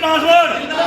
Transport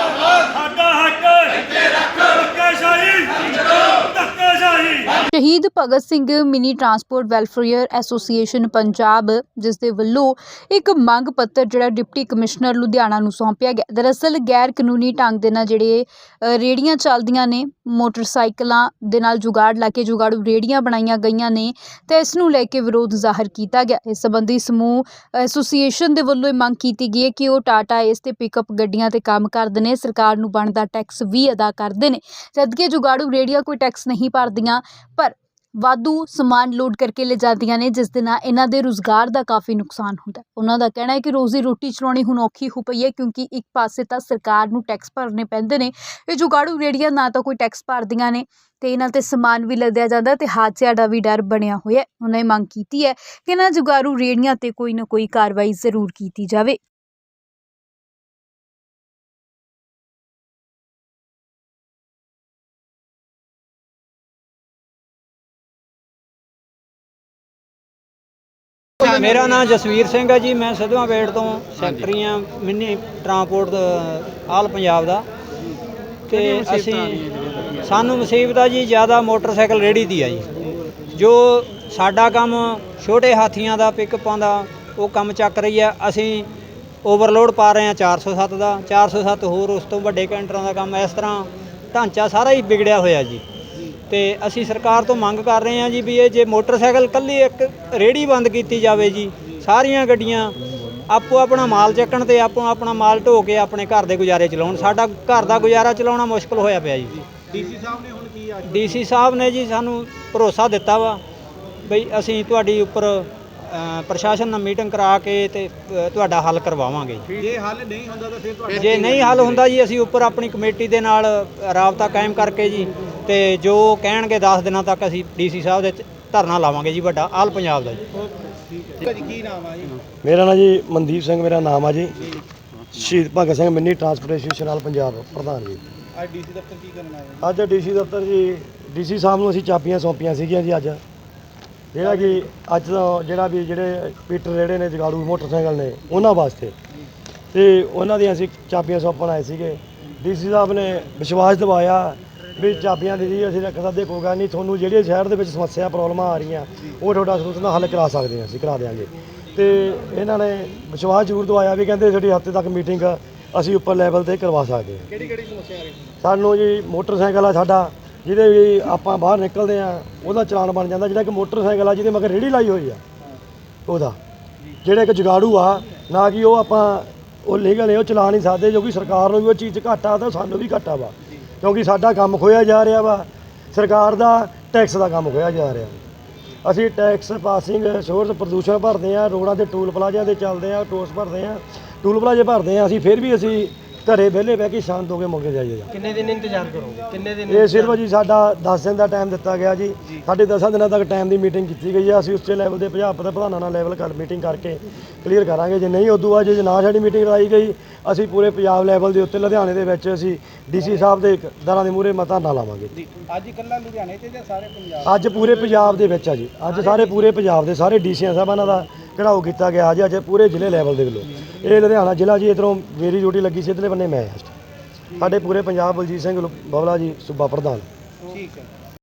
Shaheed Bhagat Singh mini transport welfare association Punjab ਜਿਸ ਦੇ ਵੱਲੋਂ ਇੱਕ ਮੰਗ ਪੱਤਰ ਜਿਹੜਾ ਡਿਪਟੀ ਕਮਿਸ਼ਨਰ ਲੁਧਿਆਣਾ ਨੂੰ ਸੌਂਪਿਆ ਗਿਆ। ਦਰਅਸਲ ਗੈਰ ਕਾਨੂੰਨੀ ਢੰਗ ਦੇ ਨਾਲ ਜਿਹੜੇ ਅ, ਰੇਹੜੀਆਂ ਚੱਲਦੀਆਂ ਨੇ ਮੋਟਰਸਾਈਕਲਾਂ ਦੇ ਨਾਲ ਜੁਗਾੜ ਲਾ ਕੇ ਜੁਗਾੜੂ ਰੇਹੜੀਆਂ ਬਣਾਈਆਂ ਗਈਆਂ ਨੇ ਤੇ ਇਸ ਨੂੰ ਲੈ ਕੇ ਵਿਰੋਧ ਜ਼ਾਹਰ ਕੀਤਾ ਗਿਆ। ਇਸ ਸੰਬੰਧੀ ਸਮੂਹ ਐਸੋਸੀਏਸ਼ਨ ਦੇ ਵੱਲੋਂ ਇਹ ਮੰਗ ਕੀਤੀ ਗਈ ਹੈ ਕਿ ਉਹ ਟਾਟਾ ਇਸ ਤੇ ਪਿਕਅਪ ਗੱਡੀਆਂ ਤੇ ਕੰਮ ਕਰਦੇ ਨੇ। ਸਰਕਾਰ ਨੂੰ ਬਣਦਾ ਟੈਕਸ ਵੀ ਅਦਾ ਕਰਦੇ ਨੇ। ਜਦਕਿ ਜੁਗਾੜੂ ਰੇਹੜੀਆਂ ਕੋਈ ਟੈਕਸ ਨਹੀਂ ਭਰਦੀਆਂ ਪਰ ਵਾਧੂ ਸਮਾਨ ਲੋਡ ਕਰਕੇ ਲੈ ਜਾਂਦੀਆਂ ਨੇ, ਜਿਸ ਦੇ ਨਾਲ ਇਹਨਾਂ ਦੇ ਰੁਜ਼ਗਾਰ ਦਾ ਕਾਫੀ ਨੁਕਸਾਨ ਹੁੰਦਾ ਉਹਨਾਂ ਦਾ ਕਹਿਣਾ ਹੈ ਕਿ ਰੋਜ਼ੀ ਰੋਟੀ ਚਲਾਉਣੀ ਹੁਣ ਔਖੀ ਹੋ ਪਈ ਹੈ, ਕਿਉਂਕਿ ਇੱਕ ਪਾਸੇ ਤਾਂ ਸਰਕਾਰ ਨੂੰ ਟੈਕਸ ਭਰਨੇ ਪੈਂਦੇ ਨੇ, ਇਹ ਜੁਗਾੜੂ ਰੇੜੀਆਂ ਨਾ ਤਾਂ ਕੋਈ ਟੈਕਸ ਭਰਦੀਆਂ ਨੇ, ਤੇ ਇਹਨਾਂ ਤੇ ਸਮਾਨ ਵੀ ਲੱਦਿਆ ਜਾਂਦਾ ਤੇ ਹਾਦਸਿਆਂ ਦਾ ਵੀ ਡਰ ਬਣਿਆ ਹੋਇਆ ਉਹਨਾਂ ਨੇ ਮੰਗ ਕੀਤੀ ਹੈ ਕਿ ਇਹਨਾਂ ਜੁਗਾੜੂ ਰੇੜੀਆਂ ਤੇ ਕੋਈ ਨਾ ਕੋਈ ਕਾਰਵਾਈ ਜ਼ਰੂਰ ਕੀਤੀ ਜਾਵੇ। ਮੇਰਾ ਨਾਮ ਜਸਵੀਰ ਸਿੰਘ ਹੈ ਜੀ ਮੈਂ ਸਿੱਧਵਾਂ ਵੇੜ ਤੋਂ ਸੈਕਟਰੀ ਆ ਮਿੰਨੀ ਟਰਾਂਸਪੋਰਟ ਆਲ ਪੰਜਾਬ ਦਾ। ਤੇ ਅਸੀਂ ਸਾਨੂੰ ਮੁਸੀਬਤ ਆ ਜੀ ਜ਼ਿਆਦਾ ਮੋਟਰਸਾਈਕਲ ਰੇੜੀ ਦੀ ਆ ਜੀ। ਜੋ ਸਾਡਾ ਕੰਮ ਛੋਟੇ ਹਾਥੀਆਂ ਦਾ ਪਿਕਅਪਾਂ ਦਾ ਉਹ ਕੰਮ ਚੱਕ ਰਹੀ ਆ। ਅਸੀਂ ਓਵਰਲੋਡ ਪਾ ਰਹੇ ਆ 407 ਦਾ 407 ਹੋਰ ਉਸ ਤੋਂ ਵੱਡੇ ਕੈਂਟਰਾਂ ਦਾ ਕੰਮ ਇਸ ਤਰ੍ਹਾਂ ਢਾਂਚਾ ਸਾਰਾ ਹੀ ਵਿਗੜਿਆ ਹੋਇਆ ਜੀ। ਤੇ ਅਸੀਂ ਸਰਕਾਰ ਤੋਂ ਮੰਗ ਕਰ ਰਹੇ ਹਾਂ ਜੀ ਵੀ ਇਹ ਜੇ ਮੋਟਰਸਾਈਕਲ ਕੱਲੀ ਇੱਕ ਰੇੜੀ ਬੰਦ ਕੀਤੀ ਜਾਵੇ ਜੀ ਸਾਰੀਆਂ ਗੱਡੀਆਂ ਆਪੋ ਆਪਣਾ ਮਾਲ ਚੱਕਣ ਤੇ ਆਪੋ ਆਪਣਾ ਮਾਲ ਢੋ ਕੇ ਆਪਣੇ ਘਰ ਦੇ ਗੁਜ਼ਾਰੇ ਚਲਾਉਣ। ਸਾਡਾ ਘਰ ਦਾ ਗੁਜ਼ਾਰਾ ਚਲਾਉਣਾ ਮੁਸ਼ਕਲ ਹੋਇਆ ਪਿਆ ਜੀ। ਡੀਸੀ ਸਾਹਿਬ ਨੇ ਹੁਣ ਕੀ ਆ ਡੀਸੀ ਸਾਹਿਬ ਨੇ ਜੀ ਸਾਨੂੰ ਭਰੋਸਾ ਦਿੱਤਾ ਵਾ ਬਈ ਅਸੀਂ ਤੁਹਾਡੀ ਉੱਪਰ ਪ੍ਰਸ਼ਾਸਨ ਨਾਲ ਮੀਟਿੰਗ ਕਰਾ ਕੇ ਤੇ ਤੁਹਾਡਾ ਹੱਲ ਕਰਵਾਵਾਂਗੇ ਜੀ। ਜੇ ਹੱਲ ਨਹੀਂ ਹੁੰਦਾ ਤਾਂ ਫਿਰ ਤੁਹਾਡਾ ਜੇ ਨਹੀਂ ਹੱਲ ਹੁੰਦਾ ਜੀ ਅਸੀਂ ਉੱਪਰ ਆਪਣੀ ਕਮੇਟੀ ਦੇ ਨਾਲ ਰਾਬਤਾ ਕਾਇਮ ਕਰਕੇ ਜੀ ਤੇ ਜੋ ਕਹਿਣਗੇ 10 ਦਿਨਾਂ ਤੱਕ ਅਸੀਂ ਡੀਸੀ ਸਾਹਿਬ ਦੇ ਚ ਧਰਨਾ ਲਾਵਾਂਗੇ ਜੀ ਵੱਡਾ ਆਲ ਪੰਜਾਬ ਦਾ ਜੀ। ਠੀਕ ਹੈ ਜੀ ਕੀ ਨਾਮ ਆ ਜੀ? ਮੇਰਾ ਨਾਮ ਜੀ ਮਨਦੀਪ ਸਿੰਘ ਮੇਰਾ ਨਾਮ ਆ ਜੀ। ਸ਼ਹੀਦ ਭਗਤ ਸਿੰਘ ਮਿੰਨੀ ਟਰਾਂਸਪੋਰਟੇਸ਼ਨ ਨਾਲ ਪੰਜਾਬ ਪ੍ਰਧਾਨ ਜੀ। ਅੱਜ ਡੀਸੀ ਦਫ਼ਤਰ ਕੀ ਕਰਨ ਆਏ ਹੋ? ਅੱਜ ਡੀਸੀ ਦਫ਼ਤਰ ਜੀ ਡੀਸੀ ਸਾਹਿਬ ਨੂੰ ਅਸੀਂ ਚਾਬੀਆਂ ਸੌਂਪੀਆਂ ਸੀਗੀਆਂ ਜੀ ਅੱਜ। ਜਿਹੜਾ ਕਿ ਅੱਜ ਦਾ ਜਿਹੜਾ ਵੀ ਜਿਹੜੇ ਪੀਟਰ ਰੇੜੇ ਨੇ ਜਗਾੜੂ ਮੋਟਰਸਾਈਕਲ ਨੇ ਉਹਨਾਂ ਵਾਸਤੇ। ਤੇ ਉਹਨਾਂ ਦੀਆਂ ਅਸੀਂ ਚਾਬੀਆਂ ਸੌਂਪਣ ਆਏ ਸੀਗੇ। ਡੀਸੀ ਸਾਹਿਬ ਨੇ ਵਿਸ਼ਵਾਸ ਦਿਵਾਇਆ ਵੀ ਚਾਬੀਆਂ ਦੇ ਜੀ ਅਸੀਂ ਰੱਖ ਸਕਦੇ ਕੋਈ ਗੱਲ ਨਹੀਂ ਤੁਹਾਨੂੰ ਜਿਹੜੇ ਸ਼ਹਿਰ ਦੇ ਵਿੱਚ ਸਮੱਸਿਆ ਪ੍ਰੋਬਲਮਾਂ ਆ ਰਹੀਆਂ ਉਹ ਤੁਹਾਡਾ ਸੋਲੂਸ਼ਨ ਦਾ ਹੱਲ ਕਰਾ ਸਕਦੇ ਹਾਂ ਅਸੀਂ ਕਰਾ ਦੇਵਾਂਗੇ ਤੇ ਇਹਨਾਂ ਨੇ ਵਿਸ਼ਵਾਸ ਜ਼ਰੂਰ ਦਵਾਇਆ ਵੀ ਕਹਿੰਦੇ ਸਾਡੀ ਹਫ਼ਤੇ ਤੱਕ ਮੀਟਿੰਗ ਅਸੀਂ ਉੱਪਰ ਲੈਵਲ ਤੇ ਕਰਵਾ ਸਕਦੇ ਹਾਂ। ਕਿਹੜੀ ਕਿਹੜੀ ਸਮੱਸਿਆ ਆ ਰਹੀ ਸਾਨੂੰ ਜੀ ਮੋਟਰਸਾਈਕਲ ਆ ਸਾਡਾ ਜਿਹਦੇ ਵੀ ਆਪਾਂ ਬਾਹਰ ਨਿਕਲਦੇ ਆ ਉਹਦਾ ਚਲਾਨ ਬਣ ਜਾਂਦਾ ਜਿਹੜਾ ਕਿ ਮੋਟਰਸਾਈਕਲ ਆ ਜਿਹਦੇ ਮਗਰ ਰੇੜੀ ਲਾਈ ਹੋਈ ਆ ਉਹਦਾ। ਜਿਹੜਾ ਇੱਕ ਜਗਾੜੂ ਆ ਨਾ ਕਿ ਉਹ ਆਪਾਂ ਉਹ ਲੀਗਲ ਹੈ ਉਹ ਚਲਾ ਨਹੀਂ ਸਕਦੇ ਜੋ ਕਿ ਸਰਕਾਰ ਨੂੰ ਵੀ ਉਹ ਚੀਜ਼ ਘਾਟਾ ਤਾਂ ਸਾਨੂੰ ਵੀ ਘਾਟਾ ਵਾ। ਕਿਉਂਕਿ ਸਾਡਾ ਕੰਮ ਖੋਇਆ ਜਾ ਰਿਹਾ ਵਾ, ਸਰਕਾਰ ਦਾ ਟੈਕਸ ਦਾ ਕੰਮ ਖੋਇਆ ਜਾ ਰਿਹਾ। ਅਸੀਂ ਟੈਕਸ ਪਾਸਿੰਗ ਸੋਰਸ ਪ੍ਰਦੂਸ਼ਣ ਭਰਦੇ ਆ ਰੋਡਾਂ ਤੇ ਟੂਲ ਪਲਾਜ਼ਿਆਂ ਤੇ ਚੱਲਦੇ ਆ ਟੋਸ ਭਰਦੇ ਆ ਟੂਲ ਪਲਾਜ਼ੇ ਭਰਦੇ ਆ ਅਸੀਂ ਫਿਰ ਵੀ ਅਸੀਂ ਘਰੇ ਵਿਹਲੇ ਬਹਿ ਕੇ ਸ਼ਾਂਤ ਹੋ ਕੇ ਮੁੱਕ ਜਾਈਏ ਕਿੰਨੇ ਦਿਨ ਇੰਤਜ਼ਾਰ ਕਰੋਗੇ? ਕਿੰਨੇ ਦਿਨ ਇਹ ਸਿਰਫ ਜੀ ਸਾਡਾ 10 ਦਿਨ ਦਾ ਟਾਈਮ ਦਿੱਤਾ ਗਿਆ ਜੀ। ਸਾਡੇ 10 ਦਿਨਾਂ ਤੱਕ ਟਾਈਮ ਦੀ ਮੀਟਿੰਗ ਕੀਤੀ ਗਈ ਹੈ ਅਸੀਂ ਉੱਚੇ ਲੈਵਲ ਦੇ ਅਧਿਆਪਕ ਤੇ ਪ੍ਰਧਾਨਾਂ ਨਾਲ ਲੈਵਲ ਕਰ ਮੀਟਿੰਗ ਕਰਕੇ ਕਲੀਅਰ ਕਰਾਂਗੇ। ਜੇ ਨਹੀਂ ਉਦੋਂ ਬਾਅਦ ਜੇ ਨਾ ਸਾਡੀ ਮੀਟਿੰਗ ਲਾਈ ਗਈ ਅਸੀਂ ਪੂਰੇ ਪੰਜਾਬ ਲੈਵਲ ਦੇ ਉੱਤੇ ਲੁਧਿਆਣੇ ਦੇ ਵਿੱਚ ਅਸੀਂ ਡੀਸੀ ਸਾਹਿਬ ਦੇ ਦਰਾਂ ਦੇ ਮੂਹਰੇ ਮਤਾ ਨਾ ਲਾਵਾਂਗੇ। ਜੀ ਅੱਜ ਇਕੱਲਾ ਲੁਧਿਆਣੇ ਤੇ ਜਾਂ ਸਾਰੇ ਪੰਜਾਬ ਅੱਜ ਪੂਰੇ ਪੰਜਾਬ ਦੇ ਵਿੱਚ ਆ ਜੀ। ਅੱਜ ਸਾਰੇ ਪੂਰੇ ਪੰਜਾਬ ਦੇ ਸਾਰੇ ਡੀਸੀਆਂ ਸਾਹਿਬਾਨਾਂ ਦਾ। ਘਿਰਾਓ ਕੀਤਾ ਗਿਆ ਜੀ ਅੱਜ ਪੂਰੇ ਜ਼ਿਲ੍ਹੇ ਲੈਵਲ ਦੇ ਵੱਲੋਂ। ਇਹ ਲੁਧਿਆਣਾ ਜ਼ਿਲ੍ਹਾ ਜੀ, ਇਧਰੋਂ ਮੇਰੀ ਡਿਊਟੀ ਲੱਗੀ ਸੀ, ਇਧਰਲੇ ਬੰਨੇ ਮੈਂ ਆ। ਸਾਡੇ ਪੂਰੇ ਪੰਜਾਬ ਬਲਜੀਤ ਸਿੰਘ ਬਬਲਾ ਜੀ, ਸੂਬਾ ਪ੍ਰਧਾਨ। ਠੀਕ ਹੈ।